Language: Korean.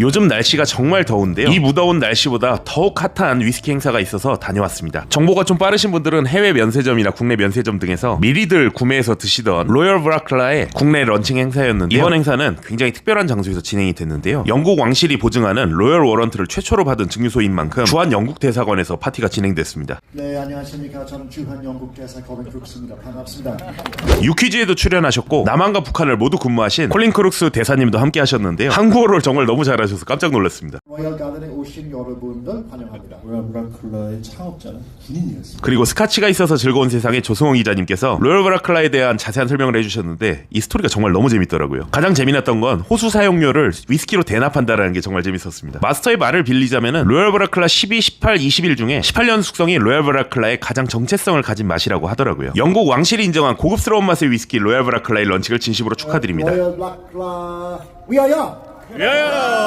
요즘 날씨가 정말 더운데요. 이 무더운 날씨보다 더욱 핫한 위스키 행사가 있어서 다녀왔습니다. 정보가 좀 빠르신 분들은 해외 면세점이나 국내 면세점 등에서 미리들 구매해서 드시던 로열 브라클라의 국내 런칭 행사였는데 이번 행사는 굉장히 특별한 장소에서 진행이 됐는데요. 영국 왕실이 보증하는 로열 워런트를 최초로 받은 증류소인 만큼 주한 영국 대사관에서 파티가 진행됐습니다. 네, 안녕하십니까. 저는 주한 영국 대사 거빈 크룩스입니다. 반갑습니다. 유퀴즈에도 출연하셨고 남한과 북한을 모두 근무하신 콜린 크룩스 대사님도 함께 하셨는데요. 한국어를 정말 너무 잘하 셔서 깜짝 놀랐습니다. 로열 가든에 오신 여러분들 환영합니다. 로얄 브라클라의 창업자는 군인이었습니다. 그리고 스카치가 있어서 즐거운 세상의 조승홍 기자님께서 로열 브라클라에 대한 자세한 설명을 해주셨는데 이 스토리가 정말 너무 재밌더라고요. 가장 재미났던 건 호수 사용료를 위스키로 대납한다라는 게 정말 재밌었습니다. 마스터의 말을 빌리자면은 로열 브라클라 12, 18, 21 중에 18년 숙성이 로열 브라클라의 가장 정체성을 가진 맛이라고 하더라고요. 영국 왕실이 인정한 고급스러운 맛의 위스키 로열 브라클라의 런칭을 진심으로 축하드립니다. 블락라 위하여!